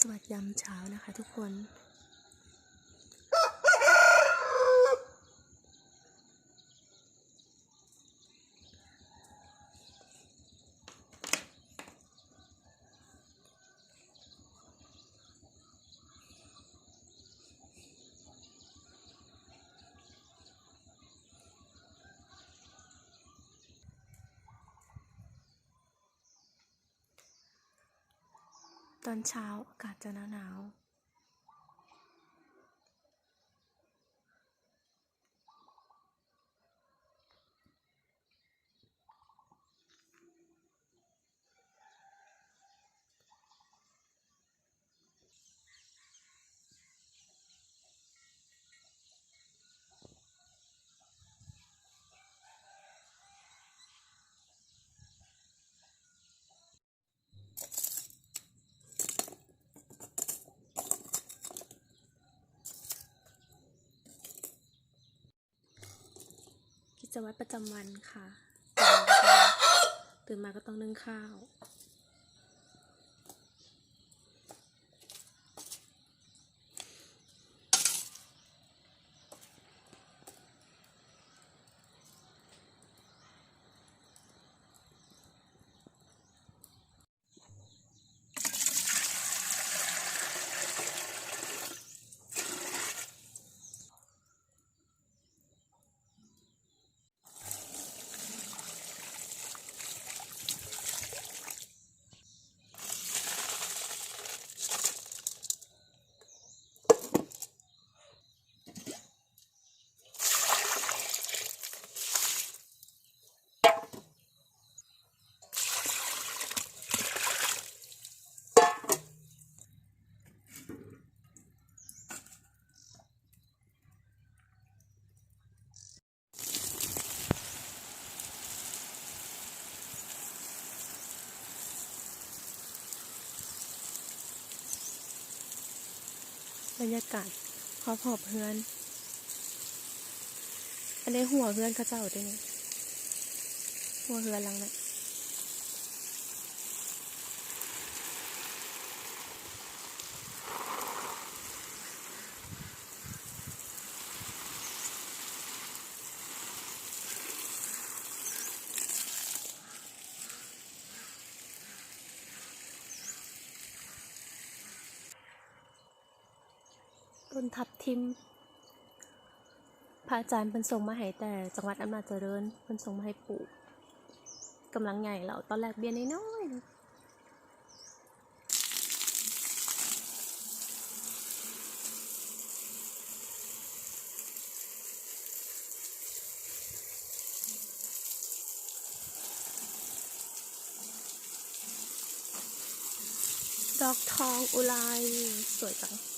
สวัสดียามเช้านะคะทุกคน ตอนเช้าอากาศจะหนาว กิจวัตรประจำวันค่ะตื่นมาก็ต้องนึ่งข้าว บรรยากาศพอพอบเพื่อน อันนี้หัวเพื่อนเขาเจ้าด้วยนี่หัวเพื่อนหลังนะ่ะ นทับทิม พระอาจารย์เพิ่นส่งมาให้แต่จังหวัดอำนาจเจริญเพิ่นส่งมาให้ปลูกกำลังใหญ่แล้วตอนแรกเบี้ยน้อยดอกทองอุไรสวยจัง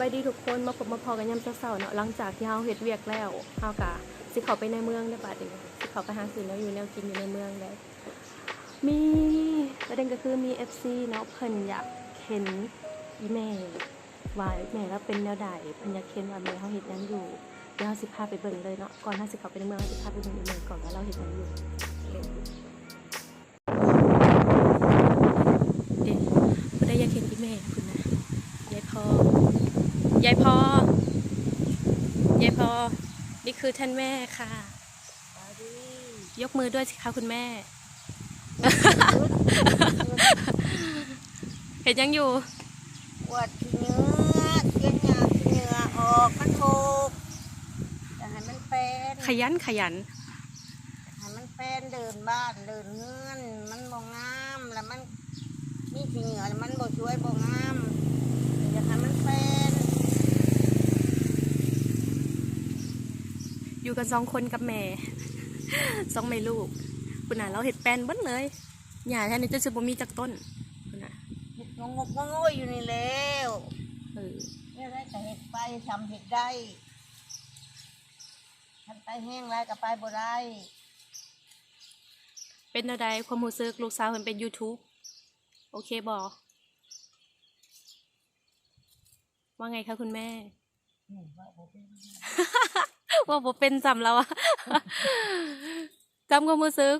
บายดีทุกคนมาพบมาพอกันยามเช้าๆเนาะหลังจากที่เฮาเฮ็ดเวียกแล้วเฮากะสิเขาไปในเมืองได้บาดนี้สิเขาไปหาซื้อแนวอยู่แนวกินอยู่ในเมืองได้มีประเด็นก็คือมี FC เนาะเพิ่นอยากเห็นอีแม่ว่าแม่แล้วเป็นแนวใดเพิ่นอยากเห็นว่าแม่เฮาเฮ็ดหยังอยู่เดี๋ยวเฮาสิพาไปเบิ่งเลยเนาะก่อนเฮาสิเขาไปในเมืองเฮาสิพาไปเบิ่งอีแม่ก่อนว่าเราเฮ็ดหยังอยู่เอ๊ะบ่ได้อยากเห็นอีแม่คุณนะยายพอ ยายพอยายพอ นี่คือท่านแม่ค่ะ ยกมือด้วยสิคะคุณแม่ เห็นยังอยู่ปวดขี้เนื้อเสียหยาขี้เนื้อออกมันโถกแต่ให้มันเป็นขยันขยันให้มันเป็นเดินบ้านเดินเงื่อนมันบ่งามแล้วมันมีขี้เหงื่อแล้วมันบ่ช่วยบ่งามอยากให้มันเป็น อยู่กันสองคนกับแม่สองแม่ลูกคุณน่ะเราเห็ดแปลนเบิ้เลยหญ้าแท่นี้จะจะบ่มีจากต้นคุณน่ะเห็ดงงงงอยู่นี่แล้วเออเนี่ยได้แต่เห็ดไปทำเห็ดได้ทันไปแห้งไรก็ไปบ่ได้เป็นอะไรความรู้สึกลูกสาวเพิ่นเป็น YouTube โอเคบอว่าไงคะคุณแม่ ว่าบ่เป็นจำแล้วอะจำความรู้สึก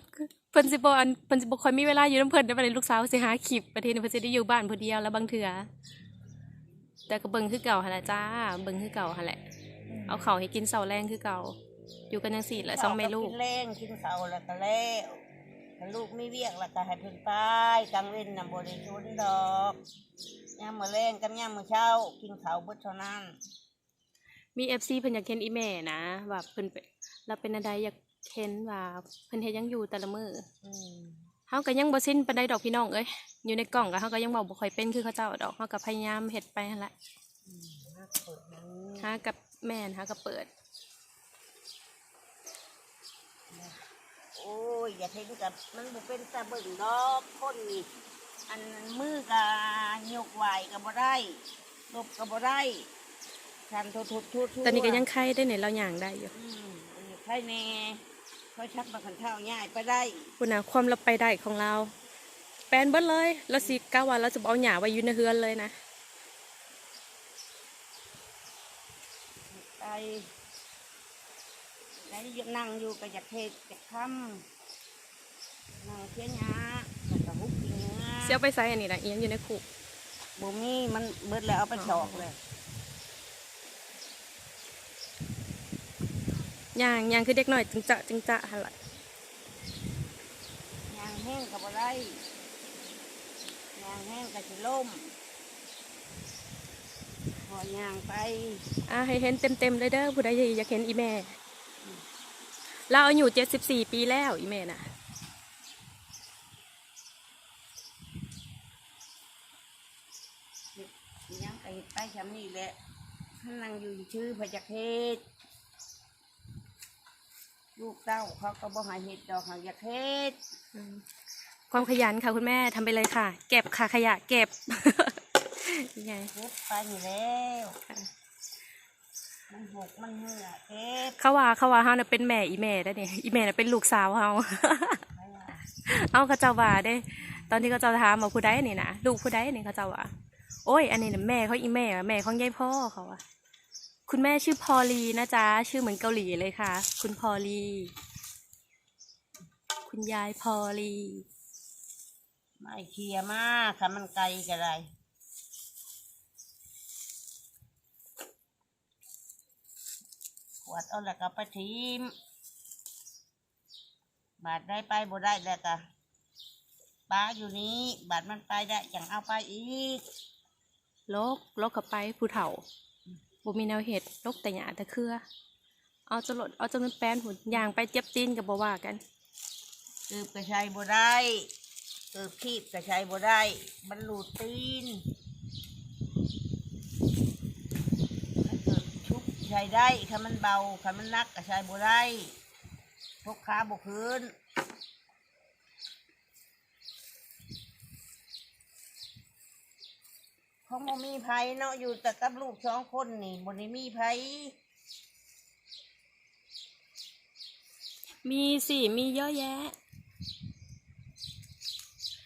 เพิ่นสิบ่อันเพิ่นสิบ่ค่อยมีเวลาอยู่น้ำเพิ่นได้บัดนี้ลูกสาวสิหาคลิปประเทศนี้เพิ่นสิได้อยู่บ้านผู้เดียวแล้วบางเทื่อแต่ก็เบิ่งคือเก่าหั่นแหละจ้าเบิ่งคือเก่าหั่นแหละ เอาข้าวให้กินเช้าแรงคือเก่า อยู่กันจังซี่แหละสองแม่ลูก กินแรงกินข้าแล้วก็แล้วถ้าลูกไม่เวียกแล้วก็ให้เพิ่นไปกลางเว้นน่ะบ่ได้ชนดอกยามมื้อแรงกับยามมื้อเช้า กินข้าวเบิดเท่านั้น มี FC เพิ่นอยากเห็นอีแม่นะว่าเพิ่นเป็นเราเป็นอะไรอยากเห็นว่าเพิ่นเฮ็ดหยังอยู่แต่ละมื้ออืมเฮาก็ยังบ่สิ้นปานใดดอกพี่น้องเอ้ยอยู่ในกล่องก็เฮาก็ยังเว้าบ่ค่อยเป็นคือเขาเจ้าดอกเฮาก็พยายามเฮ็ดไปหั่นละอืมน่าเปิดนั้นหากับแม่นหากับเปิด โอ้ยอย่าเทนกับมันบ่เป็นตาเบิ่งดอกคนนี่อันมือก็ยกไหวก็บ่ได้ลบก็บ่ได้ คันทุบๆๆตอนนี้ก็ยังไข้ได้เนี่ยเราย่างได้อยู่อืมอันนี้ใครแน่ค่อยชักมาขันเท้าง่ายไปได้คุณน่ะความเราไปได้ของเรา แปลนเบิดเลยเราสิกะว่าเราจะบ่เอาหญ้าไว้อยู่ในเฮือนเลยนะไปแล้วนั่งอยู่ก็อยากเทศอยากทำนั่งเทียนหยาแล้วก็หุบกินเนื้อเสียไปใส่อันนี้นะเอียงอยู่ในคุกบ่มีมันเบิดแล้วเอาไปฉอกเลย ย่างย่างคือเด็กน้อยจึงจะจึงจะหั่นล่ะยางแห้งกับอะไรยางแห้งกับสิล่มพอยางไปอะให้เห็นเต็มๆเลยเด้อผู้ใดอยากเห็นอีแม่ เราอายุ74ปีแล้วอีแม่น่ะยางไปเฮ็ดไปชำนี่แหละท่านนั่งอยู่ชื่อพระจักเทศ ลูกเต้าเขาก็บ่ใหาเห็ดดอกเขาอยากเฮ็ดอืมความขยันค่ะคุณแม่ทำไปเลยค่ะ เก็บค่ะขยะเก็บ ยังไงเฮ็ดไปอยู่แล้วมันหกมันเหือเฮ็ดเขาว่าเขาว่าเฮาน่ะเป็นแม่อีแม่ได้เนี่ยอีแม่น่ะเป็นลูกสาวเฮา ไปล่ะเอาเขาเจ้าว่าเด้ ตอนที่เขาเจ้าถามว่าผู้ใดนี่นะลูกผู้ใดนี่เขาเจ้าว่าโอ้ย อันนี้น่ะแม่เขาอีแม่แม่ของยายพ่อเขาอะ คุณแม่ชื่อพอลีนะจ๊ะ ชื่อเหมือนเกาหลีเลยค่ะ คุณพอลี คุณยายพอลีไม่เคลียร์มากค่ะมันไกลกันไรขวดเอาแล้วก็ไปทิมบาดได้ไปบ่ได้แล้วก็ป้าอยู่นี้บาดมันไปได้จังเอาไปอีกโลกโลกเข้าไปผู้เฒ่า บ่มีแนวเห็ดลกแต่หยาแต่เครือ เอาจรดเอาจนมันแป้นหุ่นยางไปเจ็บตีนกับบ่ว่ากันเกือบกระชัยบ่ได้เกือบขีบกระชัยบ่ได้บรรลุดตีนเกิดชุบใช้ได้ถ้ามันเบาถ้ามันนักกระชัยบ่ได้พกขาบ่คืน ของบ่มีไผเนาะอยู่แต่กับลูกสองคนนี่บ่ได้มีไผมีสิมีเยอะแยะ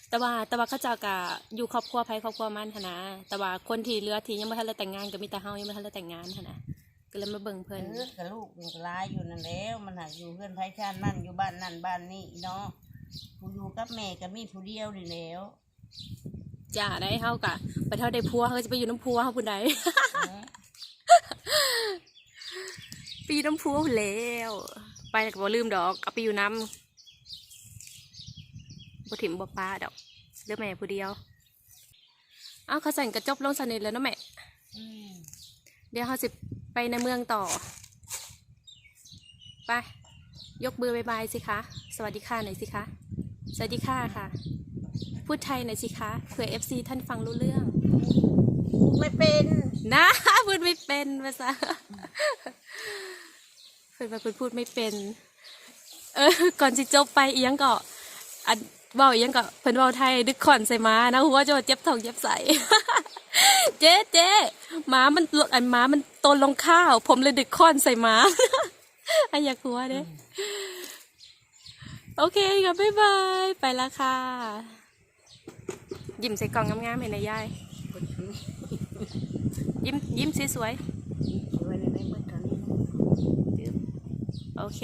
แต่ว่าแต่ว่าเขาเจ้ากะอยู่ครอบครัวไผครอบครัวมันหั้นนะแต่ว่าคนที่เหลือที่ยังไม่ทันได้แต่งงานก็มีแต่เฮายังไม่ทันได้แต่งงานหั้นนะก็เลยมาเบิ่งเอเพิ่นอกับลูกมันก็หลายอยู่นั่นแล้วมันหาอยู่เพื่อนไผชาตินั่นอยู่บ้านนั่นบ้านนี่เนาะผู้อยู่กับแม่ก็มีผู้เดียวนี่แหล้ว จ้าได้เฮากะไปเท่าได้พัวเขาก็จะไปอยู่น้ำพัวเฮาผู้ใดไปอยู่น้ำพัวพู้นแล้ว ไปแล้วก็บ่ลืมดอกเอาไปอยู่น้ำบ่ถิ่มบ่ป้าดอกเหลือแม่ผู้เดียว เอาเขาสั่นกระจบลงสนิทแล้วเนาะแม่อืมเดี๋ยวเขาสิไปในเมืองต่อ ไป ยกมือบายบายสิคะ สวัสดีค่ะหน่อยสิคะ สวัสดีค่ะค่ะ พูดไทยหน่อยสิคะเผื่อ FC ท่านฟังรู้เรื่องพูดไม่เป็นนะพูดไม่เป็นภาษาเพื่อนว่าคุณพูดไม่เป็น เออ ก่อนสิจบไปอีหยังก็อันเว่าอีหยังก็เพิ่นเว้าไทยดึกขอนใส่มานะหัวจะเจ็บท้องเจ็บใสเจ๊เจ๊หมามันลดอันหมามันตนลงข้าว ผมเลยดึกขอนใส่หมาไอ้อยากหัวเด้โอเคค่ะบ๊ายบาย ไปละค่ะ ยิ้มใส่กล่องงามๆเห็นไหมยายคนถือยิ้มยิ้มสวยช่วยในไม่เมื่อตอนนี้ๆโอเค